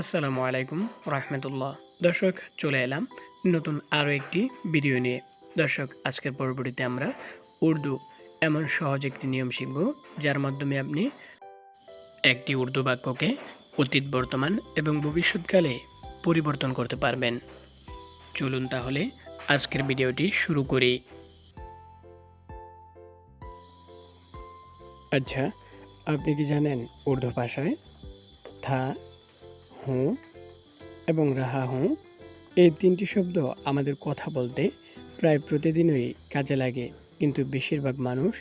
আসসালামু আলাইকুম রহমতুল্লাহ। দর্শক, চলে এলাম নতুন আরও একটি ভিডিও নিয়ে। দর্শক, আজকের পরবর্তীতে আমরা উর্দু এমন সহজ একটি নিয়ম শিখব, যার মাধ্যমে আপনি একটি উর্দু বাক্যকে অতীত, বর্তমান এবং ভবিষ্যৎকালে পরিবর্তন করতে পারবেন। চলুন তাহলে আজকের ভিডিওটি শুরু করি। আচ্ছা আপনি কি জানেন উর্দু ভাষায় থা হুঁ এবং রাহা হুঁ, এই তিনটি শব্দ আমাদের কথা বলতে প্রায় প্রতিদিনই কাজে লাগে, কিন্তু বেশিরভাগ মানুষ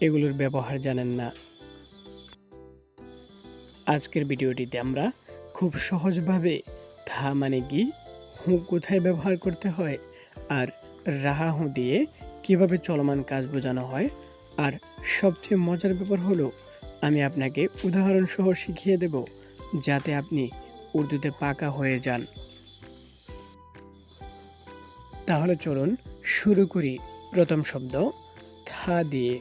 এগুলোর ব্যবহার জানেন না। আজকের ভিডিওটিতে আমরা খুব সহজভাবে থা মানে কি, হুঁ কোথায় ব্যবহার করতে হয়, আর রাহা হুঁ দিয়ে কীভাবে চলমান কাজ বোঝানো হয়, আর সবচেয়ে মজার ব্যাপার হলো, আমি আপনাকে উদাহরণ সহ শিখিয়ে দেব, যাতে আপনি উর্দুতে পাকা হয়ে যান। তাহলে চলুন শুরু করি প্রথম শব্দ, থা দিয়ে।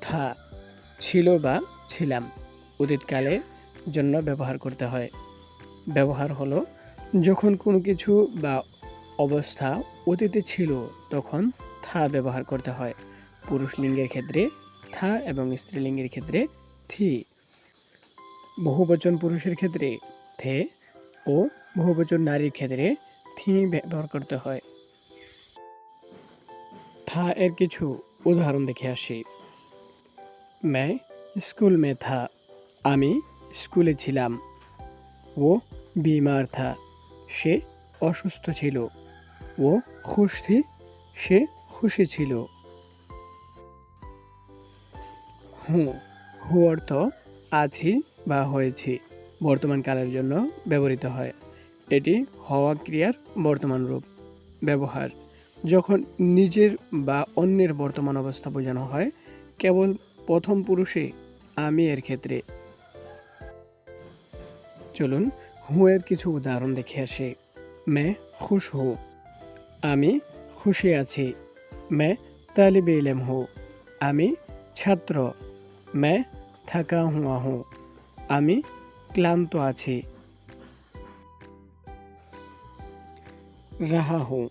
থা, ছিল বা ছিলাম অতীতকালের জন্য ব্যবহার করতে হয়। ব্যবহার হলো, যখন কোনো কিছু বা অবস্থা অতীতে ছিল, তখন থা ব্যবহার করতে হয়। পুরুষ লিঙ্গের ক্ষেত্রে থা এবং স্ত্রীলিঙ্গের ক্ষেত্রে থি। বহুবচন পুরুষের ক্ষেত্রে থে ও বহুবচন নারীর ক্ষেত্রে থি ব্যবহার করতে হয়। থা এর কিছু উদাহরণ দেখে আসি। মে স্কুল মে থা, আমি স্কুলে ছিলাম। ও বিমার থা, সে অসুস্থ ছিল। ও খুশ সে খুশি ছিল। হুঁ, হু অর্থ আছি বা হয়েছি, বর্তমান কালের জন্য ব্যবহৃত হয়। এটি হওয়া ক্রিয়ার বর্তমান রূপ, ব্যবহার। যখন নিজের বা অন্যের বর্তমান অবস্থা বোঝানো হয়, কেবল প্রথম পুরুষে আমি এর ক্ষেত্রে। চলুন, হু এর কিছু উদাহরণ দেখে আসি। মে, খুশ হু আমি খুশি আছি। মে, তালিব ইলেম হু আমি ছাত্র। মে, থাকা হুয়া হু আমি ক্লান্ত আছি। রাহা হু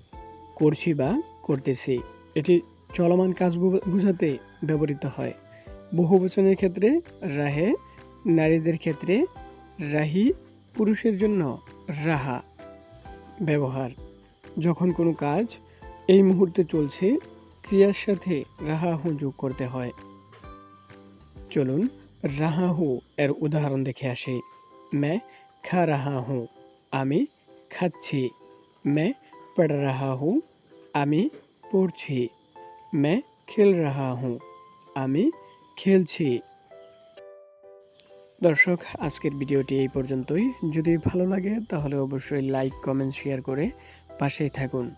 করছি বা করতেছি এটি চলমান কাজ বোঝাতে ব্যবহৃত হয়। বহুবচনের ক্ষেত্রে রাহে, নারীদের ক্ষেত্রে রাহি পুরুষের জন্য রাহা ব্যবহার। যখন কোনো কাজ এই মুহূর্তে চলছে, ক্রিয়ার সাথে রাহা যোগ করতে হয়। চলুন রাহা হু এর উদাহরণ দেখে আসি। মে খা রাহা হু আমি খাচ্ছি। মে পড় রাহা হুঁ আমি পড়ছি। মে খেল রাহা হু আমি খেলছি। দর্শক, আজকের ভিডিওটি এই পর্যন্তই। যদি ভালো লাগে, তাহলে অবশ্যই লাইক, কমেন্ট, শেয়ার করে পাশেই থাকুন।